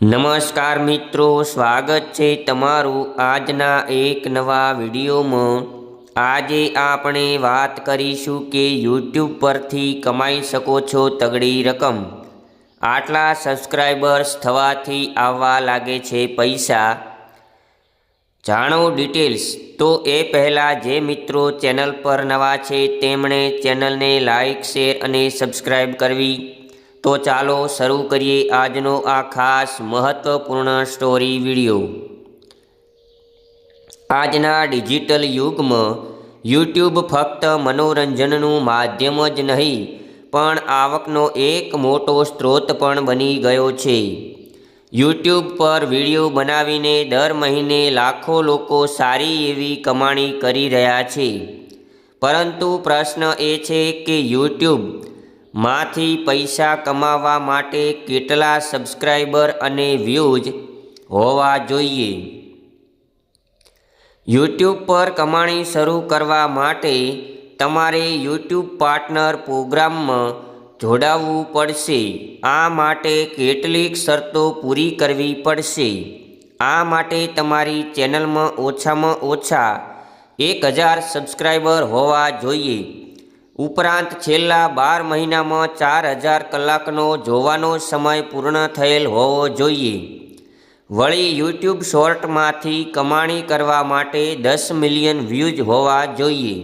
નમસ્કાર મિત્રો, સ્વાગત છે તમારું આજના એક નવા વિડીયોમાં. આજે આપણે વાત કરીશું કે યુટ્યુબ પરથી કમાઈ શકો છો તગડી રકમ. આટલા સબસ્ક્રાઈબર્સ થવાથી આવવા લાગે છે પૈસા. જાણો ડિટેલ્સ તો એ પહેલાં જે મિત્રો ચેનલ પર નવા છે, તેમણે ચેનલને લાઈક શેર અને સબસ્ક્રાઈબ કરવી. તો ચાલો શરૂ કરીએ આજનો આ ખાસ મહત્વપૂર્ણ સ્ટોરી વીડિયો આજના ડિજિટલ યુગમાં યુટ્યુબ ફક્ત મનોરંજનનું માધ્યમ જ નહીં, પણ આવકનો એક મોટો સ્ત્રોત પણ બની ગયો છે. યુટ્યુબ પર વીડિયો બનાવીને દર મહિને લાખો લોકો સારી એવી કમાણી કરી રહ્યા છે. પરંતુ પ્રશ્ન એ છે કે યુટ્યુબ માંથી પૈસા કમાવા માટે કેટલા સબસ્ક્રાઈબર અને વ્યૂઝ હોવા જોઈએ? યુટ્યુબ પર કમાણી શરૂ કરવા માટે તમારે યુટ્યુબ પાર્ટનર પ્રોગ્રામમાં જોડાવવું પડશે. આ માટે કેટલીક શરતો પૂરી કરવી પડશે. આ માટે તમારી ચેનલમાં ઓછામાં ઓછા એક હજાર સબસ્ક્રાઈબર હોવા જોઈએ. ઉપરાંત છેલ્લા બાર મહિનામાં ચાર હજાર કલાકનો જોવાનો સમય પૂર્ણ થયેલ હોવો જોઈએ. વળી યુટ્યુબ શોર્ટમાંથી કમાણી કરવા માટે દસ મિલિયન વ્યૂઝ હોવા જોઈએ.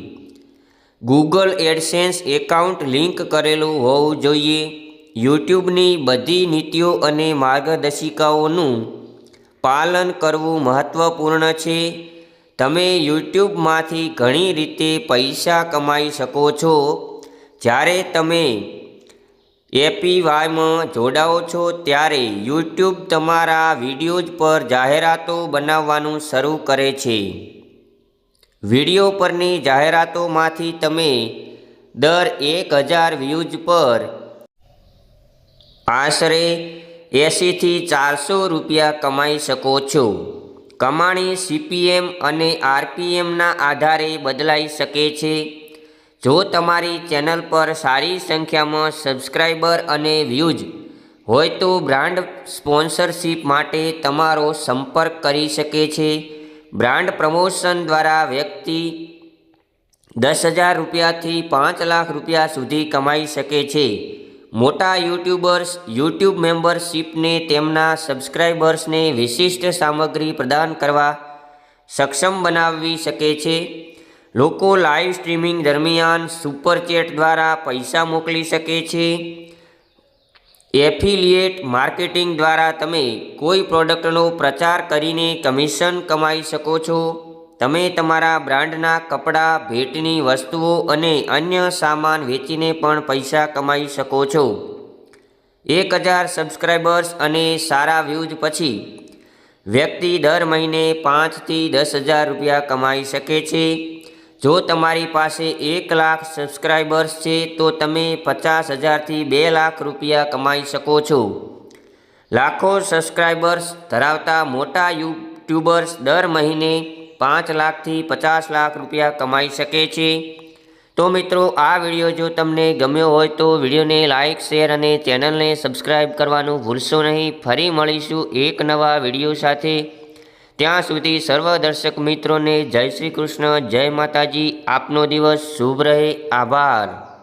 ગૂગલ એડસેન્સ એકાઉન્ટ લિંક કરેલું હોવું જોઈએ. યુટ્યુબની બધી નીતિઓ અને માર્ગદર્શિકાઓનું પાલન કરવું મહત્ત્વપૂર્ણ છે. તમે યુટ્યુબમાંથી ઘણી રીતે પૈસા કમાઈ શકો છો. જ્યારે તમે એપીવાયમાં જોડાઓ છો, ત્યારે યુટ્યુબ તમારા વિડીયોઝ પર જાહેરાતો બનાવવાનું શરૂ કરે છે. વીડિયો પરની જાહેરાતોમાંથી તમે દર એક હજાર વ્યૂઝ પર આશરે એંશીથી ચારસો રૂપિયા કમાઈ શકો છો. કમાણી સીપીએમ અને આરપીએમના આધારે બદલાઈ શકે છે. જો તમારી ચેનલ પર સારી સંખ્યામાં સબસ્ક્રાઈબર અને વ્યૂઝ હોય તો બ્રાન્ડ સ્પોન્સરશિપ માટે તમારો સંપર્ક કરી શકે છે. બ્રાન્ડ પ્રમોશન દ્વારા વ્યક્તિ દસ હજાર રૂપિયાથી પાંચ લાખ રૂપિયા સુધી કમાઈ શકે છે. મોટા યુટ્યુબર્સ, યુટ્યુબ મેમ્બરશિપને તેમના સબસ્ક્રાઈબર્સને વિશિષ્ટ સામગ્રી પ્રદાન કરવા સક્ષમ બનાવી શકે છે. લોકો લાઈવ સ્ટ્રીમિંગ દરમિયાન સુપરચેટ દ્વારા પૈસા મોકલી શકે છે. એફિલિયેટ માર્કેટિંગ દ્વારા તમે કોઈ પ્રોડક્ટનો પ્રચાર કરીને કમિશન કમાઈ શકો છો. તમે તમારા બ્રાન્ડના કપડાં, ભેટની વસ્તુઓ અને અન્ય સામાન વેચીને પણ પૈસા કમાઈ શકો છો. એક હજાર સબસ્ક્રાઈબર્સ અને સારા વ્યૂઝ પછી વ્યક્તિ દર મહિને પાંચથી દસ હજાર રૂપિયા કમાઈ શકે છે. જો તમારી પાસે એક લાખ સબસ્ક્રાઈબર્સ છે, તો તમે પચાસ હજારથી બે લાખ રૂપિયા કમાઈ શકો છો. લાખો સબસ્ક્રાઈબર્સ ધરાવતા મોટા યુટ્યુબર્સ દર મહિને પાંચ લાખથી પચાસ લાખ રૂપિયા કમાઈ શકે છે. તો મિત્રો, આ વીડિયો જો તમને ગમ્યો હોય તો વિડીયોને લાઇક શેર અને ચેનલને સબસ્ક્રાઈબ કરવાનું ભૂલશો નહીં. ફરી મળીશું એક નવા વીડિયો સાથે. ત્યાં સુધી સર્વ દર્શક મિત્રોને જય શ્રી કૃષ્ણ, જય માતાજી. આપનો દિવસ શુભ રહે. આભાર.